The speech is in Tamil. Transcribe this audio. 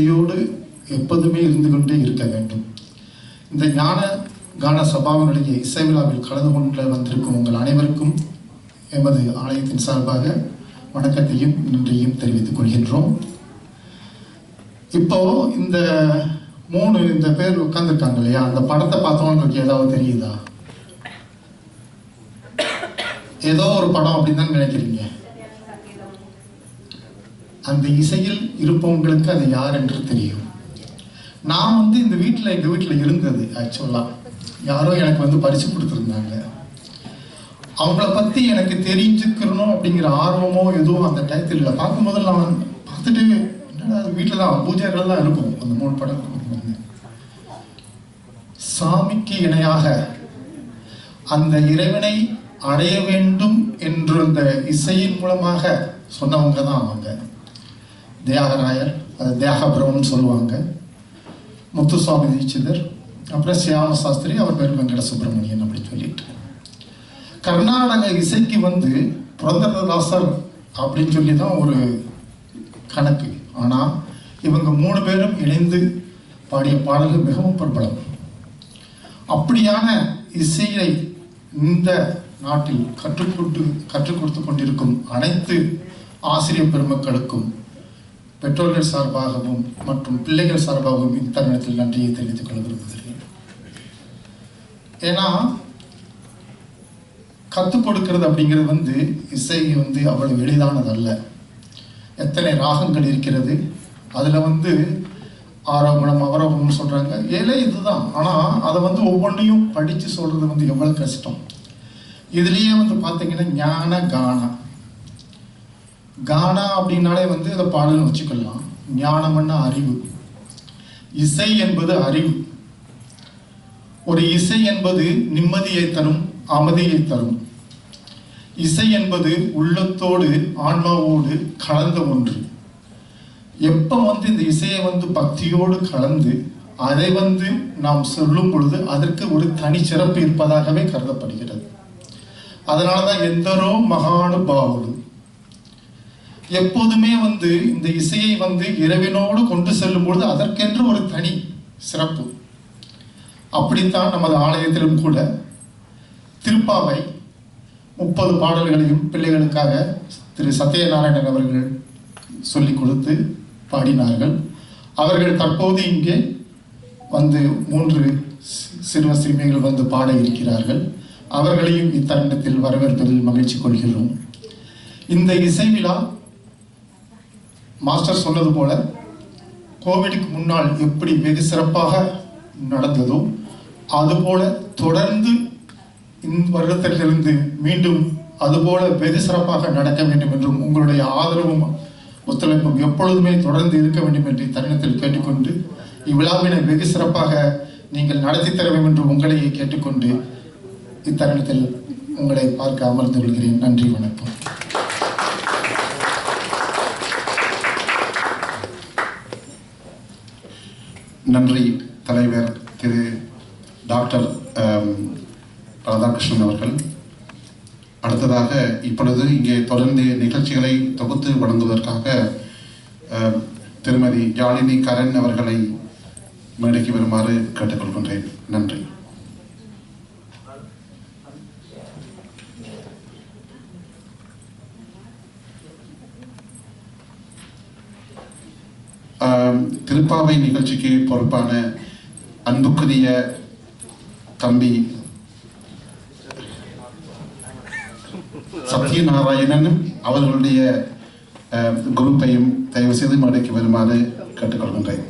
இசையோடு எப்போதுமே இருந்து கொண்டே இருக்க வேண்டும். இந்த ஞான கான சபாவினுடைய இசை விழாவில் கலந்து கொண்டு வந்திருக்கும் உங்கள் அனைவருக்கும் எமது ஆலயத்தின் சார்பாக வணக்கத்தையும் நன்றியும் தெரிவித்துக் கொள்கின்றோம். இப்போ இந்த மூணு இந்த பேர் உட்கார்ந்துருக்காங்க இல்லையா? அந்த படத்தை பார்த்தவங்களுக்கு ஏதாவது தெரியுதா? ஏதோ ஒரு படம் அப்படின்னு தான் நினைக்கிறீங்க. அந்த இசையில் இருப்பவங்களுக்கு அது யார் என்று தெரியும். நான் வந்து இந்த வீட்டில் எங்கள் வீட்டில் இருந்தது ஆக்சுவலாக யாரோ எனக்கு வந்து பரிசு கொடுத்துருந்தாங்க. அவங்கள பற்றி எனக்கு தெரிஞ்சுக்கிறணும் அப்படிங்கிற ஆர்வமோ எதுவும் அந்த டயத்தில் இல்லை. பார்க்கும்போது நான் பார்த்துட்டு என்னடா அது வீட்டில் தான் பூஜைகள் தான் இருக்கும் அந்த மூணு படம் சாமிக்கு இணையாக அந்த இறைவனை அடைய வேண்டும் என்று அந்த இசையின் மூலமாக சொன்னவங்க தான் அவங்க. தியாகராயர் அது தியாகபுரம்னு சொல்லுவாங்க. முத்துசுவாமி தீட்சிதர் அப்புறம் சியாம சாஸ்திரி அவர் பேர் வெங்கட சுப்பிரமணியன் அப்படின்னு சொல்லிட்டு. கர்நாடக இசைக்கு வந்து புரந்தரதாசர் அப்படின்னு சொல்லி தான் ஒரு கணக்கு. ஆனால் இவங்க மூணு பேரும் இணைந்து பாடிய பாடல்கள் மிகவும் பிரபலம். அப்படியான இசையை இந்த நாட்டில் கற்றுக் கொடுத்து கற்றுக் கொடுத்து கொண்டிருக்கும் அனைத்து ஆசிரியர் பெருமக்களுக்கும் பெற்றோர்கள் சார்பாகவும் மற்றும் பிள்ளைகள் சார்பாகவும் இந்த தருணத்தில் நன்றியை தெரிவித்துக் கொள்ள விரும்புகிறேன். ஏன்னா கற்றுக் கொடுக்கிறது அப்படிங்கிறது வந்து இசை வந்து அவ்வளவு எளிதானதல்ல. எத்தனை ராகங்கள் இருக்கிறது அதில் வந்து ஆரோகணம் அவரோகணம்னு சொல்கிறாங்க ஏழை இதுதான். ஆனால் அதை வந்து ஒவ்வொன்றையும் படித்து சொல்கிறது வந்து எவ்வளோ கஷ்டம். இதுலேயே வந்து பார்த்தீங்கன்னா ஞான கானம் கானா அப்படின்னாலே வந்து அதை பாடல்னு வச்சுக்கலாம். ஞானம்னா அறிவு. இசை என்பது அறிவு. ஒரு இசை என்பது நிம்மதியை தரும் அமைதியை தரும். இசை என்பது உள்ளத்தோடு ஆன்மாவோடு கலந்த ஒன்று. எப்போ வந்து இந்த இசையை வந்து பக்தியோடு கலந்து அதை வந்து நாம் சொல்லும் பொழுது அதற்கு ஒரு தனி சிறப்பு இருப்பதாகவே கருதப்படுகிறது. அதனால தான் எந்தரோ மகானுபாவுடு எப்போதுமே வந்து இந்த இசையை வந்து இறைவனோடு கொண்டு செல்லும் பொழுது அதற்கென்று ஒரு தனி சிறப்பு. அப்படித்தான் நமது ஆலயத்திலும் கூட திருப்பாவை முப்பது பாடல்களையும் பிள்ளைகளுக்காக திரு சத்யநாராயணன் அவர்கள் சொல்லிக் கொடுத்து பாடினார்கள். அவர்கள் தற்போது இங்கே வந்து மூன்று சி- சிறுவ சிறுமிகள் வந்து பாட இருக்கிறார்கள். அவர்களையும் இத்தருணத்தில் வரவேற்பதில் மகிழ்ச்சி கொள்கிறோம். இந்த இசை விழா மாஸ்டர் சொன்னது போல கோவிடுக்கு முன்னால் எப்படி வெகு சிறப்பாக நடந்ததோ அதுபோல தொடர்ந்து இந்த வருடத்திலிருந்து மீண்டும் அதுபோல வெகு சிறப்பாக நடக்க வேண்டும் என்றும் உங்களுடைய ஆதரவும் ஒத்துழைப்பும் எப்பொழுதுமே தொடர்ந்து இருக்க வேண்டும் என்று இத்தருணத்தில் கேட்டுக்கொண்டு இவ்விழாவினை வெகு சிறப்பாக நீங்கள் நடத்தி தர வேண்டும் என்று உங்களையே கேட்டுக்கொண்டு இத்தருணத்தில் உங்களை பார்க்க அமர்ந்து கொள்கிறேன். நன்றி வணக்கம். நன்றி தலைவர் திரு டாக்டர் ராதாகிருஷ்ணன் அவர்கள். அடுத்ததாக இப்பொழுது இங்கே தொடர்ந்து நிகழ்ச்சிகளை தொகுத்து வழங்குவதற்காக திருமதி ஜாலினி கரண் அவர்களை மேடைக்கு வருமாறு கேட்டுக்கொள்கின்றேன். நன்றி. திருப்பாவை நிகழ்ச்சிக்கு பொறுப்பான அன்புக்குரிய தம்பி சத்யநாராயணன் அவர்களுடைய குரூப்பையும் தயவு செய்து மேடைக்கு வருமாறு கேட்டுக்கொள்கின்றேன்.